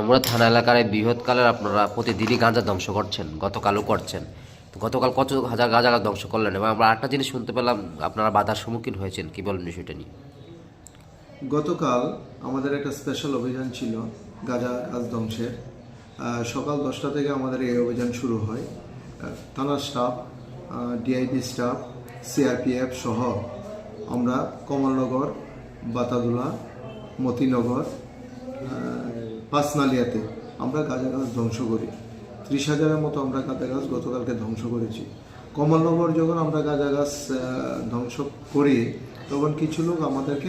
আমরা থানা এলাকার এই বৃহৎকালের আপনারা প্রতিদিনই গাঁজা ধ্বংস করছেন, গতকালও করছেন। তো গতকাল কত হাজার গাঁজা ধ্বংস করলেন? এবং আমরা একটা জিনিস শুনতে পেলাম, আপনারা বাধার সম্মুখীন হয়েছেন, কী বলেন বিষয়টা নিয়ে? গতকাল আমাদের একটা স্পেশাল অভিযান ছিল, গাঁজা গাছ ধ্বংসের। সকাল দশটা থেকে আমাদের এই অভিযান শুরু হয়। থানার স্টাফ ডিআইবি স্টাফ সিআরপিএফ সহ আমরা কমলনগর, বাতাদুলা, মতিনগর আহ, পাঁচনালিয়াতে আমরা গাঁজা গাছ ধ্বংস করি। ত্রিশ হাজারের মতো আমরা গাঁজা গাছ গতকালকে ধ্বংস করেছি। কমলনগর যখন আমরা গাঁজা গাছ ধ্বংস করি তখন কিছু লোক আমাদেরকে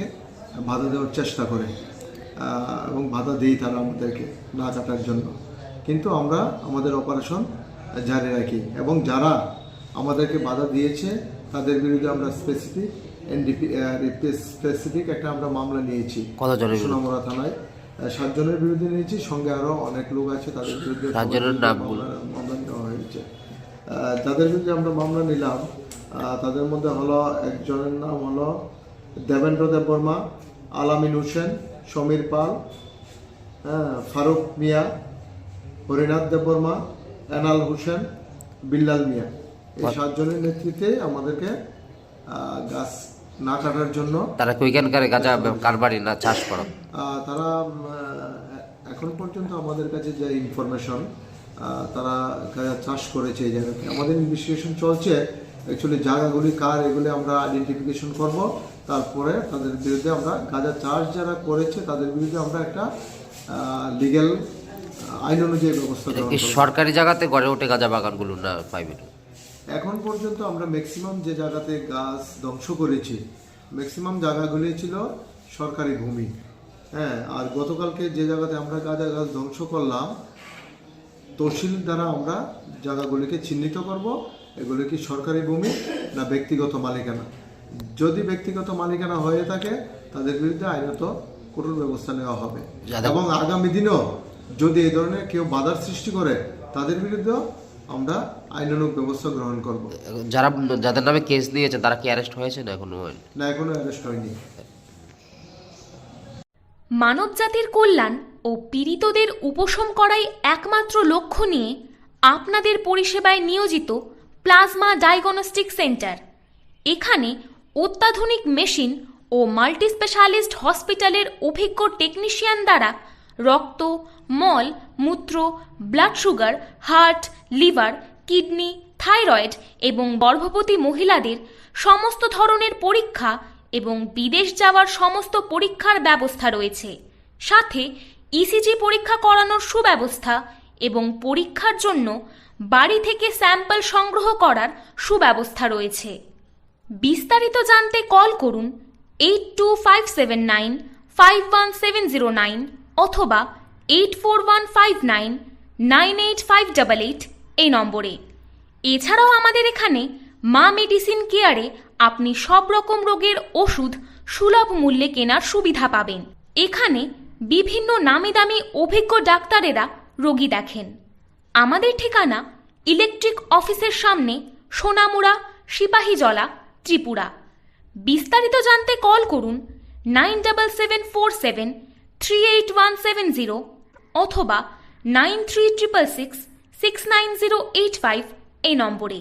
বাধা দেওয়ার চেষ্টা করে এবং বাধা দেই তারা আমাদেরকে না কাটার জন্য। কিন্তু আমরা আমাদের অপারেশন জারি রাখি এবং যারা আমাদেরকে বাধা দিয়েছে তাদের বিরুদ্ধে আমরা স্পেসিফিক এনডিপি স্পেসিফিক একটা আমরা মামলা নিয়েছি? সোনামুড়া থানায়। সাতজনের বিরুদ্ধে নিয়েছি। সঙ্গে আরও অনেক লোক আছে তাদের বিরুদ্ধে সাতজনের নাম মামলা- নেওয়া হয়েছে। যাদের বিরুদ্ধে আমরা মামলা নিলাম তাদের মধ্যে হলো একজনের নাম হলো দেবেন্দ্র দেববর্মা আলামিন হোসেন সমীর পাল হ্যাঁ, ফারুক মিয়া হরিনাথ দেববর্মা এনাল হোসেন বিল্লাল মিয়া। এই সাতজনের নেতৃত্বে আমাদেরকে গাছ না কাটার জন্য তারা ওইখানকার গাঁজা কারবারি না চাষ করা তারা এখন পর্যন্ত আমাদের কাছে যে ইনফরমেশন তারা গাঁজা চাষ করেছে এই জায়গাতে আমাদের ইনভেস্টিগেশন চলছে। অ্যাকচুয়ালি জায়গাগুলি কার এগুলি আমরা আইডেন্টিফিকেশন করব। তারপরে তাদের বিরুদ্ধে আমরা গাঁজা চাষ যারা করেছে তাদের বিরুদ্ধে আমরা একটা লিগ্যাল আইন অনুযায়ী ব্যবস্থা। সরকারি জায়গাতে গড়ে ওঠে গাঁজা বাগানগুলো না প্রাইভেট এখন পর্যন্ত আমরা ম্যাক্সিমাম যে জায়গাতে গাছ ধ্বংস করেছি ম্যাক্সিমাম জায়গাগুলি ছিল সরকারি ভূমি। হ্যাঁ আর গতকালকে যে জায়গাতে আমরা গাঁজা গাছ ধ্বংস করলাম তহসিল দ্বারা আমরা জায়গাগুলিকে চিহ্নিত করব এগুলি কি সরকারি ভূমি না ব্যক্তিগত মালিকানা? যদি ব্যক্তিগত মালিকানা হয়ে থাকে তাদের বিরুদ্ধে আইনত কঠোর ব্যবস্থা নেওয়া হবে। এবং আগামী দিনেও যদি এই ধরনের কেউ বাধার সৃষ্টি করে তাদের বিরুদ্ধেও আমরা আইনানুগ ব্যবস্থা গ্রহণ করব। যারা যাদের নামে কেস দিয়েছে তারা কি অ্যারেস্ট হয়েছে না এখনও? না এখনও অ্যারেস্ট হয়নি। মানবজাতির কল্যাণ ও পীড়িতদের উপশম করাই একমাত্র লক্ষ্য নিয়ে আপনাদের পরিষেবায় নিয়োজিত প্লাজমা ডায়াগনস্টিক সেন্টার। এখানে অত্যাধুনিক মেশিন ও মাল্টিস্পেশালিস্ট হসপিটালের অভিজ্ঞ টেকনিশিয়ান দ্বারা রক্ত, মল, মূত্র, blood sugar, heart, liver, kidney, thyroid এবং গর্ভবতী মহিলাদের সমস্ত ধরনের পরীক্ষা এবং বিদেশ যাওয়ার সমস্ত পরীক্ষার ব্যবস্থা রয়েছে। সাথে ইসিজি পরীক্ষা করানোর সুব্যবস্থা এবং পরীক্ষার জন্য বাড়ি থেকে স্যাম্পল সংগ্রহ করার সুব্যবস্থা রয়েছে। বিস্তারিত জানতে কল করুন eight two five seven nine five one seven zero nine অথবা eight four one five nine nine eight five double eight এই নম্বরে। এছাড়াও আমাদের এখানে মা মেডিসিন কেয়ারে আপনি সব রকম রোগের ওষুধ সুলভ মূল্যে কেনার সুবিধা পাবেন। এখানে বিভিন্ন নামি দামি অভিজ্ঞ ডাক্তারেরা রোগী দেখেন। আমাদের ঠিকানা ইলেকট্রিক অফিসের সামনে সোনামুড়া, সিপাহীজলা, ত্রিপুরা। বিস্তারিত জানতে কল করুন nine double seven four seven three eight one seven zero অথবা nine three triple six six nine zero eight five এই নম্বরে।